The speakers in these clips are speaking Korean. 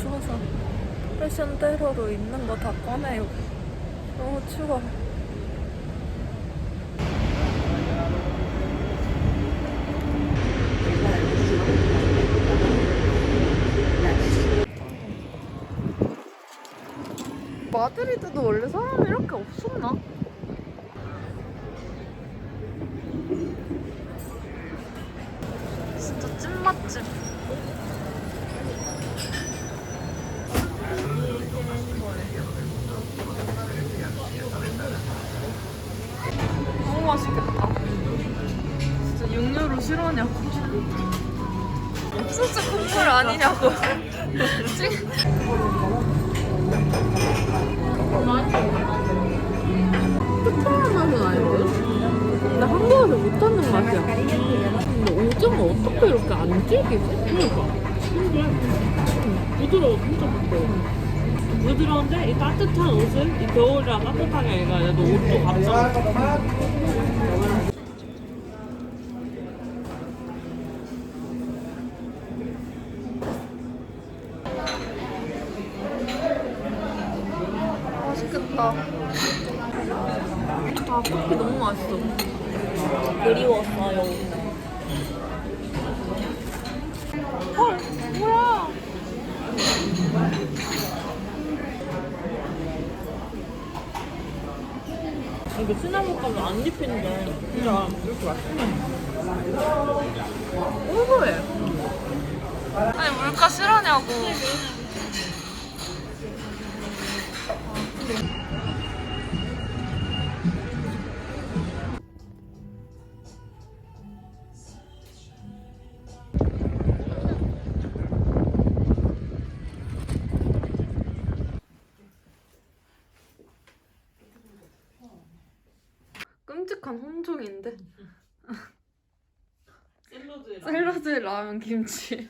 추워서 패션대로로 있는 거 다 꺼내요. 너무 추워. 마드리드도 원래 사람이 이렇게 없었나? 싫어하냐고. 옥수수 콩쿨 아니냐고. 찡. 특별한 맛은 아니거든? 근데 한국에서 못하는 맛이야. 근데 오징어 어떻게 이렇게 안 질기지? 그러니까. 부드러워, 진짜 부드러워. 부드러운데 이 따뜻한 옷을 이 겨울이라 따뜻하게. 너 옷도 갑자기. 맛있겠다. 아, 커피 너무 맛있어. 그리웠어요. 헐, 뭐야? 이게 시나몬가루 안 입히는데 진짜 이렇게 맛있네. 오버해. 아니, 물가 실하냐고. 혼종인데? 샐러드에 샐러드에 라면 김치.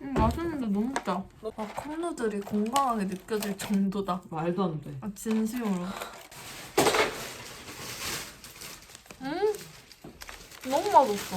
음, 맛있는데 너무 짜 아, 컵누들이 건강하게 느껴질 정도다. 말도 안 돼. 아 진심으로. 음? 너무 맛없어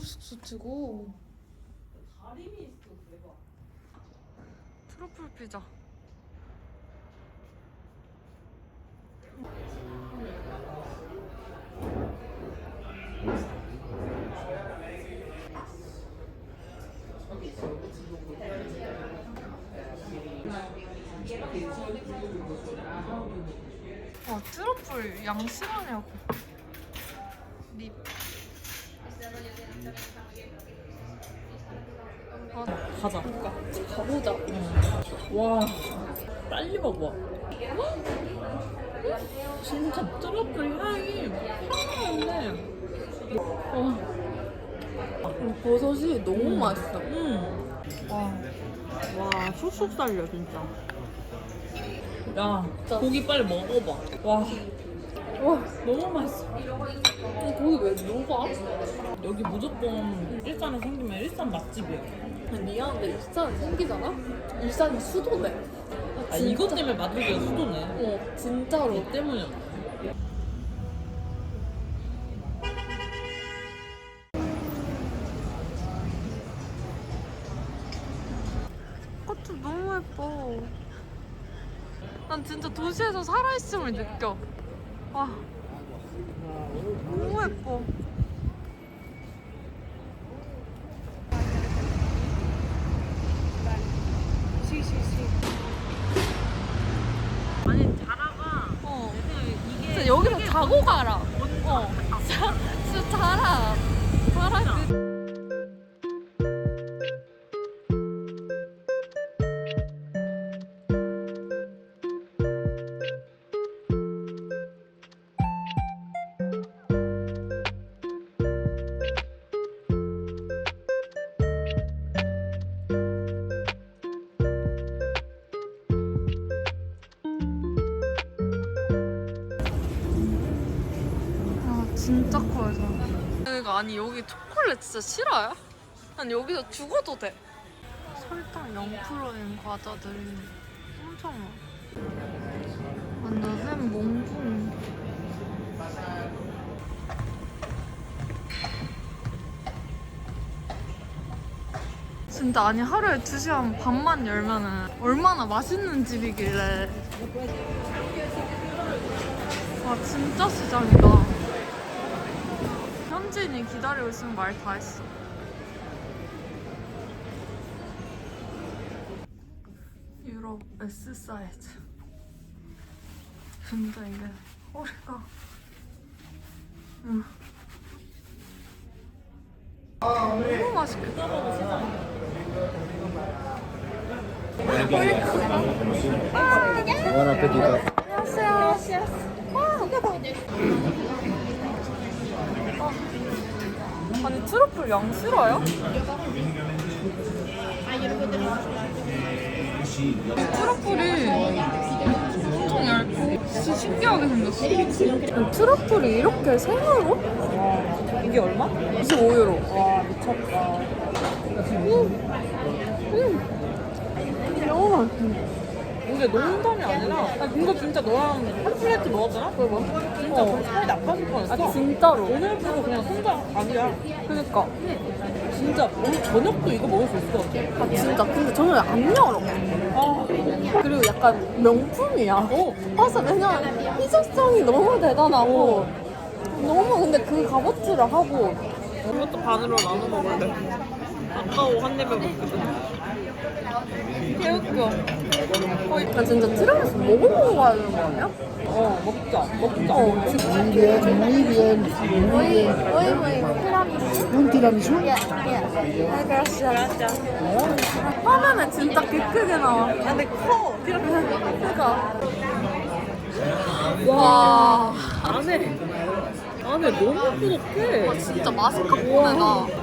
넓다 유럽 숙소치고 다림이 있어, 대박. 트러플 피자. 아 트러플 양 실하냐고 립 아, 가자. 가보자 와, 빨리 먹어. 진짜 트러플 향이 살아있네. 어, 버섯이 너무 맛있어. 음. 와, 와, 쑥쑥 살려, 진짜. 야, 고기 빨리 먹어봐. 와, 와, 너무 맛있어. 이 고기 왜 녹아? 여기 무조건 일산에 생기면 일산 맛집이야. 미안한데 일산 생기잖아? 일산이 수도네. 아, 이것 때문에 마들리가 수도네. 어, 진짜로. 이 때문이야. 꽃도 너무 예뻐. 난 진짜 도시에서 살아있음을 느껴. 와. 너무 예뻐. 자라가 진짜 커요 저. 그러니까 아니 여기 초콜릿 진짜 싫어요? 난 여기서 죽어도 돼. 설탕 0%인 과자들이 엄청 많아. 완전 햄 몽둥. 진짜 아니 하루에 두 시간 반만 열면은 얼마나 맛있는 집이길래 와 진짜 시장이다. 현지인이 기다리고 있으면 말 다 했어. 유럽 S 사이즈. 진짜 이게 허리가. 응. 너무 맛있겠다. Buon appetito. 아니 트러플 양 싫어요? 트러플이 엄청 얇고 진짜 신기하게 생겼어 트러플이 이렇게 생으로? 이게 얼마? 25유로 와 미쳤다. 너무 맛있어 근데 농담이 아니라 나 이거 진짜 너랑 한 플레이트 먹었잖아? 그거 뭐? 진짜 어. 살이 나빠질 뻔했어. 아 진짜로 오늘 부로 그냥 혼자 아니야. 그니까 진짜 오늘 저녁도 이거 먹을 수 있을 것 같아. 아 진짜 근데 저는 안 열어 아, 그리고 약간 명품이야 어. 그래서 그냥 희소성이 너무 대단하고 너무 근데 그 값어치를 하고 이것도 반으로 나눠 먹을래. 아까워 한 입에 먹거든. 개웃겨 나 진짜 티라미수 먹어보고 가야 되는 거 아니야? 어, 먹자. 먹자. 어 진짜 Muy bien, muy bien, muy bien. Un tiramisú. 화면에 진짜 개 크게 나와 야, 근데 커. 그니까 와 안에, 안에 너무 뿌듯해. 진짜 마스카포네다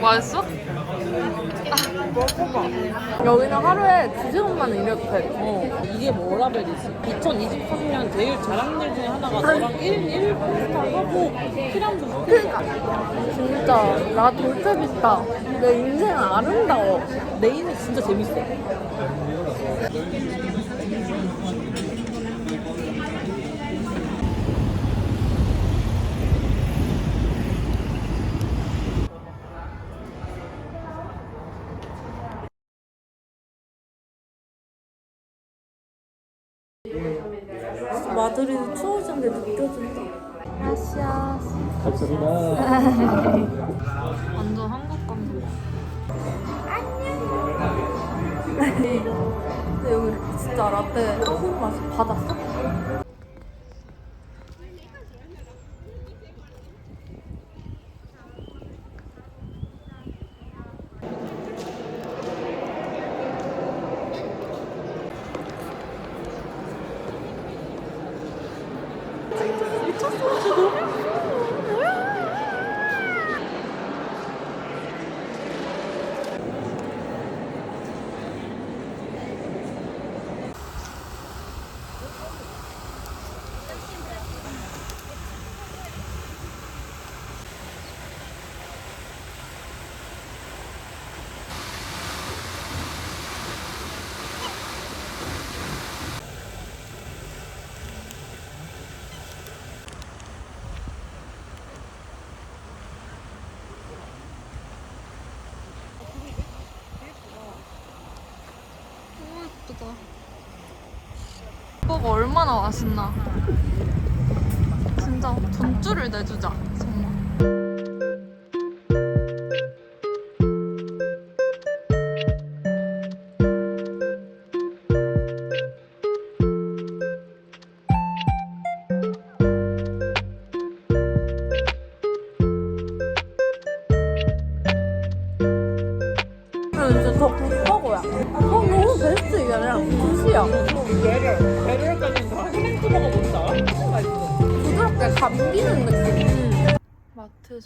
맛있어? 먹어봐. 여기는 하루에 두 시간만 일해도 돼 어, 이게 뭐라벨이지? 2023년 제일 자랑들 중에 하나가 너랑 1인 1 포스터 하고 티람수 시켜. 그니까 진짜 나 돌체비스타 내 인생은 아름다워 내 인생 진짜 재밌어. 마드리드 추워진 게 느껴진다. 아시아스 완전 한국 감성 근데 여기 진짜 라떼 한국 맛이 받았어? 얼마나 맛있나. 진짜 돈줄을 내주자.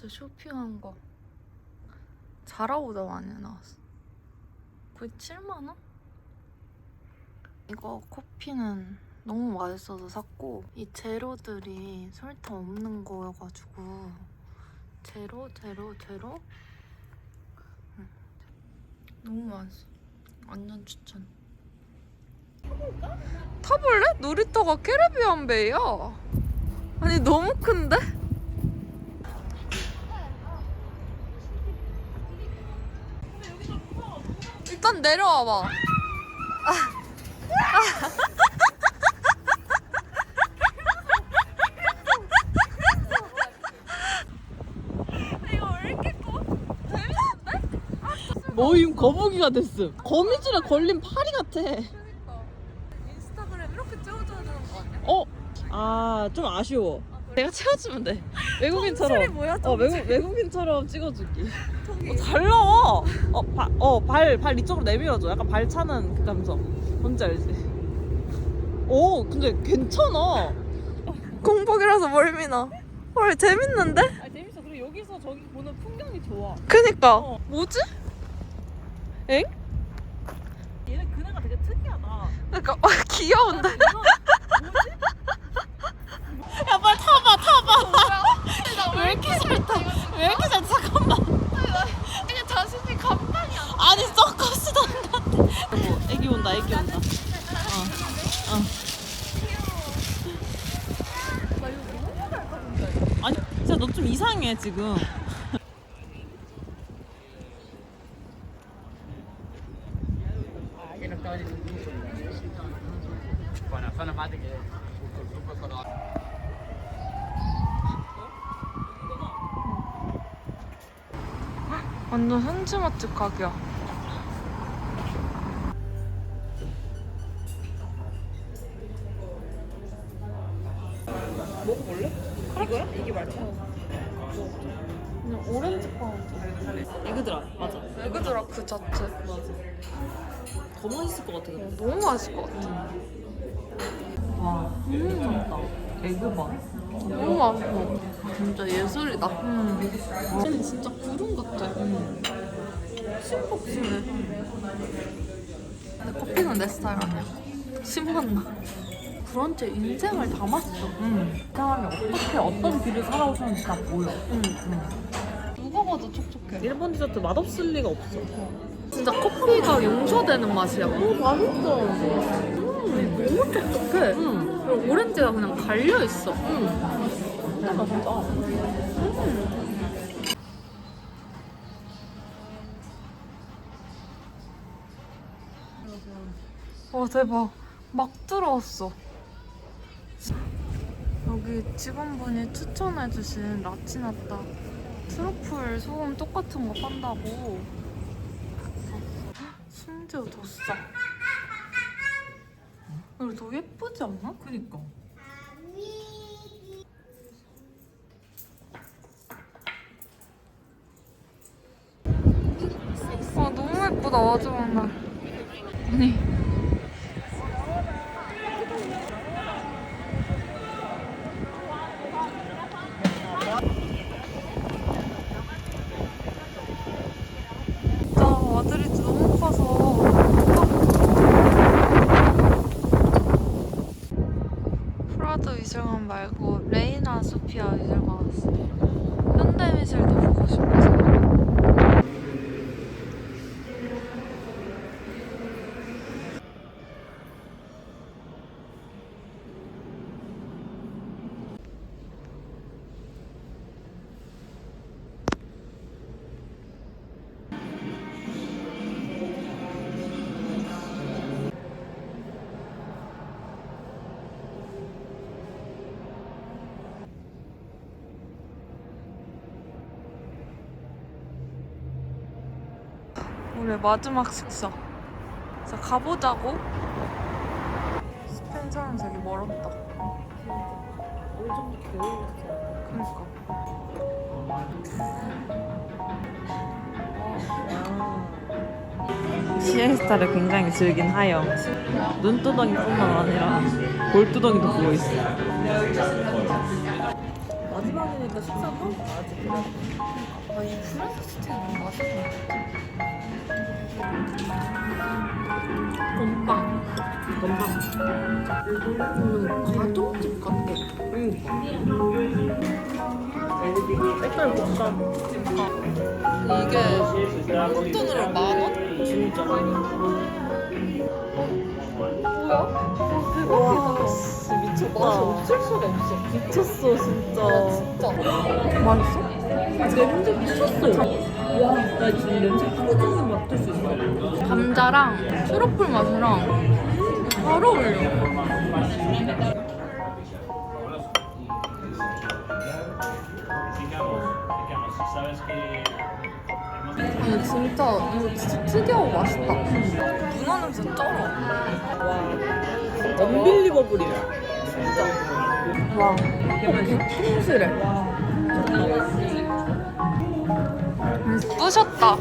마트에서 쇼핑한 거 잘하고자 많이 나왔어. 거의 7만 원? 이거 커피는 너무 맛있어서 샀고 이 제로들이 설탕 없는 거여가지고 제로 제로 제로 응. 너무 맛있어. 완전 추천. 타볼래? 놀이터가 캐리비안 베이야. 아니 너무 큰데? 일단 내려와봐. 재밌는데? 모임 거북이가 됐음. 거미줄에 걸린 파리 같아. 그러니까 인스타그램 이렇게 찍어줘야 되는 거 아니야? 어? 아, 좀 아쉬워. 내가 채워주면 돼. 외국인처럼. 뭐야? 어, 외국, 외국인처럼 찍어줄게. 어, 잘 나와. 어, 바, 어, 발, 발 이쪽으로 내밀어줘. 약간 발 차는 그 감성. 뭔지 알지? 오, 근데 괜찮아. 공복이라서 멀미나. 헐 재밌는데? 아, 재밌어. 그리고 여기서 저기 보는 풍경이 좋아. 그니까 어. 뭐지? 얘네 그네가 되게 특이하다. 그러니까 어, 귀여운데? 야, 빨리 타봐, 타봐. 왜 이렇게 잘 타? 왜 이렇게 잘 타? 잠깐만. 그냥 자신이 감당이 안 아니, 서커스도 안 같아. 여보, 애기 온다, 애기 온다. 어, 어. 아니, 진짜 너 좀 이상해, 지금. 완전 현지 맛집 가게야. 진짜 구름 같아. 심폭심해. 근데 커피는 내 스타일 아니야. 신맛 나. 브런치에 인생을 담았어. 음. 이 사람이 어떻게 어떤 길을 살아오셨는지 다 보여. 응, 누가 봐도 촉촉해. 일본 디저트 맛없을 리가 없어. 진짜 커피가 용서되는 맛이야. 오, 맛있어. 음, 너무 촉촉해. 응. 그리고 오렌지가 그냥 갈려 있어. 응. 진짜 맛있다. 와 대박. 막 들어왔어. 여기 직원분이 추천해주신 라치나타 트러플 소금 똑같은 거 판다고. 심지어 더 싸. 이거 더 예쁘지 않나? 그니까. 아 너무 예쁘다 마지막 날. 우리의 마지막 식사. 그래서 가보자고. 사람 되게 멀었다. 그러니까. 시에스타를 굉장히 즐긴 하영. 눈두덩이뿐만 아니라 볼두덩이도 부어 있어. 마지막이니까 식사도 아직 스테이크 너무 맛있는 것 같아. 건빵. 건강. 음, 가정집 같아. 색깔 볶아. 이게 한국 돈으로 만 원? 진짜. 맛이 없을 수가 없어. 미쳤어 진짜. 진짜. 맛있어? 냄새 미쳤어. 와, 나 지금 냄새 하나쯤은 맡을 수 있어. 감자랑 트러플 맛이랑 잘 어울려. 아니 진짜 이거 진짜 특이하고 맛있다. 문어 냄새 쩔어. 와, 언빌리버블이야. 와, 통실해. 부셨다.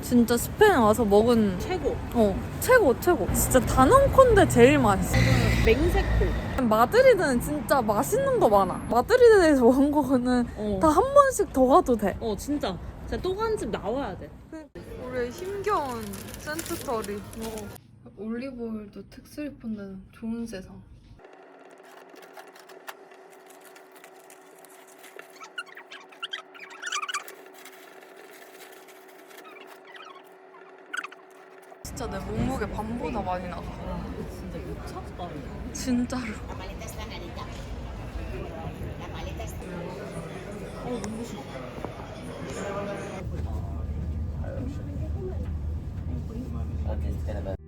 진짜 스페인 와서 먹은 최고. 어 최고 최고 진짜 단언컨대 제일 맛있어 맹세코. 마드리드는 진짜 맛있는 거 많아 마드리드에서 먹은 거는 어. 다 한 번씩 더 가도 돼 어 진짜. 진짜 또간집 나와야 돼. 우리의 힘겨운 센트터리. 올리브오일도 특수리폰데 좋은 세상. 진짜 내 몸무게 반보다 많이 나가. 진짜 미쳤다. 진짜로 Okay, it's been a.